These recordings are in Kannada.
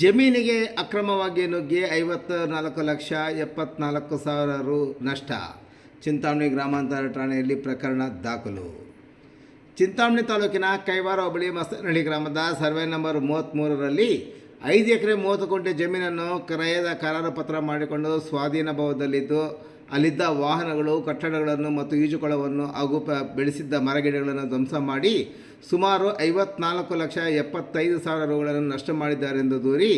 ಜಮೀನಿಗೆ ಅಕ್ರಮವಾಗಿ ನುಗ್ಗಿ ಐವತ್ತು ನಾಲ್ಕು ಲಕ್ಷ ಎಪ್ಪತ್ನಾಲ್ಕು ಸಾವಿರ ರು ನಷ್ಟ. ಚಿಂತಾಮಣಿ ಗ್ರಾಮಾಂತರ ಠಾಣೆಯಲ್ಲಿ ಪ್ರಕರಣ ದಾಖಲು. ಚಿಂತಾಮಣಿ ತಾಲೂಕಿನ ಕೈವಾರ ಹೋಬಳಿ ಮಸ್ತನಹಳ್ಳಿ ಗ್ರಾಮದ ಸರ್ವೆ ನಂಬರ್ ಮೂವತ್ತ್ಮೂರರಲ್ಲಿ ಐದು ಎಕರೆ ಮೂವತ್ತು ಗುಂಟೆ ಜಮೀನನ್ನು ಕ್ರಯದ ಕರಾರು ಪತ್ರ ಮಾಡಿಕೊಂಡು ಸ್ವಾಧೀನ ಭಾವದಲ್ಲಿದ್ದು ಅಲ್ಲಿದ್ದ ವಾಹನಗಳು, ಕಟ್ಟಡಗಳನ್ನು ಮತ್ತು ಈಜುಕೊಳವನ್ನು ಹಾಗೂ ಪ, ಬೆಳೆಸಿದ್ದ ಮರಗಿಡಗಳನ್ನು ಧ್ವಂಸ ಮಾಡಿ ಸುಮಾರು ಐವತ್ನಾಲ್ಕು ಲಕ್ಷ ಎಪ್ಪತ್ತೈದು ಸಾವಿರ ರೂಗಳನ್ನು ನಷ್ಟ ಮಾಡಿದ್ದಾರೆಂದು ದೂರಿ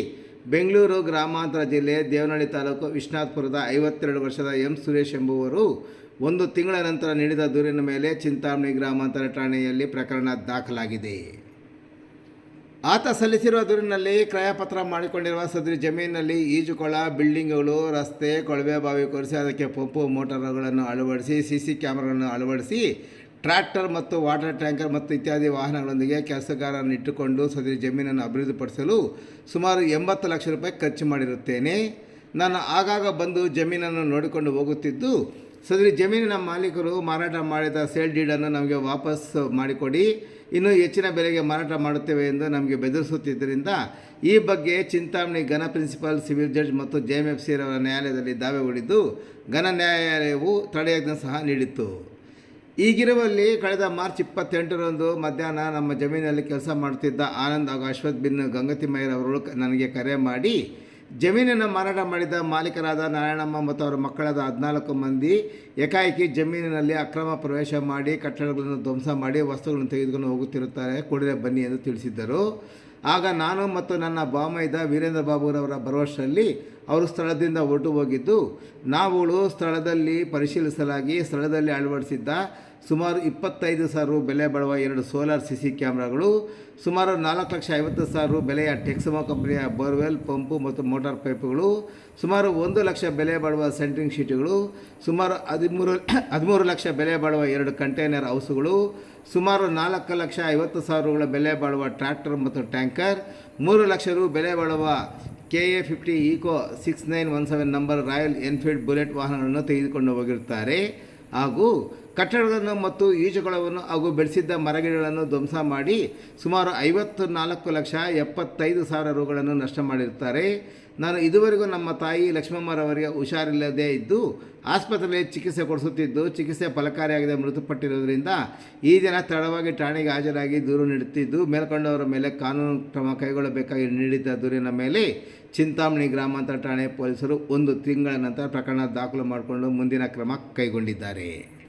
ಬೆಂಗಳೂರು ಗ್ರಾಮಾಂತರ ಜಿಲ್ಲೆ ದೇವನಹಳ್ಳಿ ತಾಲೂಕು ವಿಶ್ವನಾಥ್ಪುರದ ಐವತ್ತೆರಡು ವರ್ಷದ ಎಂ ಸುರೇಶ್ ಎಂಬುವರು ಒಂದು ತಿಂಗಳ ನಂತರ ನೀಡಿದ ದೂರಿನ ಮೇಲೆ ಚಿಂತಾಮಣಿ ಗ್ರಾಮಾಂತರ ಠಾಣೆಯಲ್ಲಿ ಪ್ರಕರಣ ದಾಖಲಾಗಿದೆ. ಆತ ಸಲ್ಲಿಸಿರುವ ದೂರಿನಲ್ಲಿ ಕ್ರಯಪತ್ರ ಮಾಡಿಕೊಂಡಿರುವ ಸದರಿ ಜಮೀನಿನಲ್ಲಿ ಈಜುಕೊಳ, ಬಿಲ್ಡಿಂಗ್ಗಳು, ರಸ್ತೆ, ಕೊಳವೆ ಬಾವಿ ಕೊರೆಸಿ ಅದಕ್ಕೆ ಪಂಪು ಮೋಟಾರ್ಗಳನ್ನು ಅಳವಡಿಸಿ ಸಿ ಸಿ ಕ್ಯಾಮ್ರಾಗಳನ್ನು ಅಳವಡಿಸಿ, ಟ್ರ್ಯಾಕ್ಟರ್ ಮತ್ತು ವಾಟರ್ ಟ್ಯಾಂಕರ್ ಮತ್ತು ಇತ್ಯಾದಿ ವಾಹನಗಳೊಂದಿಗೆ ಕೆಲಸಗಾರರನ್ನು ಇಟ್ಟುಕೊಂಡು ಸದರಿ ಜಮೀನನ್ನು ಅಭಿವೃದ್ಧಿಪಡಿಸಲು ಸುಮಾರು ಎಂಬತ್ತು ಲಕ್ಷ ರೂಪಾಯಿ ಖರ್ಚು ಮಾಡಿರುತ್ತೇನೆ. ನಾನು ಆಗಾಗ ಬಂದು ಜಮೀನನ್ನು ನೋಡಿಕೊಂಡು ಹೋಗುತ್ತಿದ್ದು ಸದರಿ ಜಮೀನಿನ ಮಾಲೀಕರು ಮಾರಾಟ ಮಾಡಿದ ಸೇಲ್ ಡೀಡನ್ನು ನಮಗೆ ವಾಪಸ್ ಮಾಡಿಕೊಡಿ. ಇನ್ನೂ ಹೆಚ್ಚಿನ ಬೆಲೆಗೆ ಮಾರಾಟ ಮಾಡುತ್ತೇವೆ ಎಂದು ನಮಗೆ ಬೆದರಿಸುತ್ತಿದ್ದರಿಂದ ಈ ಬಗ್ಗೆ ಚಿಂತಾಮಣಿ ಘನ ಪ್ರಿನ್ಸಿಪಾಲ್, ಸಿವಿಲ್ ಜಡ್ಜ್ ಮತ್ತು ಜೆ ಎಂ ಎಫ್ ಸಿರವರ ನ್ಯಾಯಾಲಯದಲ್ಲಿ ದಾವೆ ಹೂಡಿದ್ದು ಘನ ನ್ಯಾಯಾಲಯವು ತಡೆಯಾಜ್ಞೆ ಸಹ ನೀಡಿತ್ತು. ಈಗಿರುವಲ್ಲಿ ಕಳೆದ ಮಾರ್ಚ್ ಇಪ್ಪತ್ತೆಂಟರಂದು ಮಧ್ಯಾಹ್ನ ನಮ್ಮ ಜಮೀನಲ್ಲಿ ಕೆಲಸ ಮಾಡುತ್ತಿದ್ದ ಆನಂದ್ ಹಾಗೂ ಅಶ್ವಥ್ ಬಿನ್ ಗಂಗತಿಮಯ್ಯರವರು ನನಗೆ ಕರೆ ಮಾಡಿ ಜಮೀನನ್ನು ಮಾರಾಟ ಮಾಡಿದ ಮಾಲೀಕರಾದ ನಾರಾಯಣಮ್ಮ ಮತ್ತು ಅವರ ಮಕ್ಕಳಾದ ಹದಿನಾಲ್ಕು ಮಂದಿ ಏಕಾಏಕಿ ಜಮೀನಿನಲ್ಲಿ ಅಕ್ರಮ ಪ್ರವೇಶ ಮಾಡಿ ಕಟ್ಟಡಗಳನ್ನು ಧ್ವಂಸ ಮಾಡಿ ವಸ್ತುಗಳನ್ನು ತೆಗೆದುಕೊಂಡು ಹೋಗುತ್ತಿರುತ್ತಾರೆ. ಕೂಡಲೇ ಬನ್ನಿ ಎಂದು ತಿಳಿಸಿದ್ದರು. ಆಗ ನಾನು ಮತ್ತು ನನ್ನ ಬಾಮೈದ ವೀರೇಂದ್ರ ಬಾಬುರವರ ಭರವಸೆಯಲ್ಲಿ ಅವರು ಸ್ಥಳದಿಂದ ಹೊರಟು ಹೋಗಿದ್ದು, ನಾವುಗಳು ಸ್ಥಳದಲ್ಲಿ ಪರಿಶೀಲಿಸಲಾಗಿ ಸ್ಥಳದಲ್ಲಿ ಅಳವಡಿಸಿದ್ದ ಸುಮಾರು ಇಪ್ಪತ್ತೈದು ಸಾವಿರ ಬೆಲೆ ಬಾಳುವ ಎರಡು ಸೋಲಾರ್ ಸಿ ಸಿ ಕ್ಯಾಮ್ರಾಗಳು, ಸುಮಾರು ನಾಲ್ಕು ಲಕ್ಷ ಐವತ್ತು ಸಾವಿರ ಬೆಲೆಯ ಟೆಕ್ಸಮೋ ಕಂಪನಿಯ ಬೋರ್ವೆಲ್, ಪಂಪು ಮತ್ತು ಮೋಟಾರ್ ಪೈಪ್ಗಳು, ಸುಮಾರು ಒಂದು ಲಕ್ಷ ಬೆಲೆ ಬಾಳುವ ಸೆಂಟ್ರಿಂಗ್ ಶೀಟ್ಗಳು, ಸುಮಾರು ಹದಿಮೂರು ಹದಿಮೂರು ಲಕ್ಷ ಬೆಲೆ ಬಾಳುವ ಎರಡು ಕಂಟೈನರ್ ಹೌಸುಗಳು ಸುಮಾರು ನಾಲ್ಕು ಲಕ್ಷ ಐವತ್ತು ಸಾವಿರಗಳ ಬೆಲೆ ಬಾಳುವ ಟ್ರ್ಯಾಕ್ಟರ್ ಮತ್ತು ಟ್ಯಾಂಕರ್, ಮೂರು ಲಕ್ಷ ರು ಬೆಲೆ ಬಾಳುವ K A fifty eco six nine one seven number Royal Enfield Bullet ವಾಹನಗಳನ್ನು ತೆಗೆದುಕೊಂಡು ಹೋಗಿರುತ್ತಾರೆ. ಹಾಗೂ ಕಟ್ಟಡಗಳನ್ನು ಮತ್ತು ಈಜುಕೊಳವನ್ನು ಹಾಗೂ ಬೆಳೆಸಿದ್ದ ಮರಗಿಡಗಳನ್ನು ಧ್ವಂಸ ಮಾಡಿ ಸುಮಾರು ಐವತ್ತು ನಾಲ್ಕು ಲಕ್ಷ ಎಪ್ಪತ್ತೈದು ಸಾವಿರ ರೂಗಳನ್ನು ನಷ್ಟ ಮಾಡಿರುತ್ತಾರೆ. ನಾನು ಇದುವರೆಗೂ ನಮ್ಮ ತಾಯಿ ಲಕ್ಷ್ಮಮ್ಮರವರಿಗೆ ಹುಷಾರಿಲ್ಲದೆ ಇದ್ದು ಆಸ್ಪತ್ರೆಯಲ್ಲಿ ಚಿಕಿತ್ಸೆ ಕೊಡಿಸುತ್ತಿದ್ದು ಚಿಕಿತ್ಸೆ ಫಲಕಾರಿಯಾಗದೆ ಮೃತಪಟ್ಟಿರೋದರಿಂದ ಈ ದಿನ ತಡವಾಗಿ ಠಾಣೆಗೆ ಹಾಜರಾಗಿ ದೂರು ನೀಡುತ್ತಿದ್ದು ಮೇಲ್ಕೊಂಡವರ ಮೇಲೆ ಕಾನೂನು ಕ್ರಮ ಕೈಗೊಳ್ಳಬೇಕಾಗಿ ನೀಡಿದ್ದ ದೂರಿನ ಮೇಲೆ ಚಿಂತಾಮಣಿ ಗ್ರಾಮಾಂತರ ಠಾಣೆ ಪೊಲೀಸರು ಒಂದು ತಿಂಗಳ ನಂತರ ಪ್ರಕರಣ ದಾಖಲು ಮಾಡಿಕೊಂಡು ಮುಂದಿನ ಕ್ರಮ ಕೈಗೊಂಡಿದ್ದಾರೆ.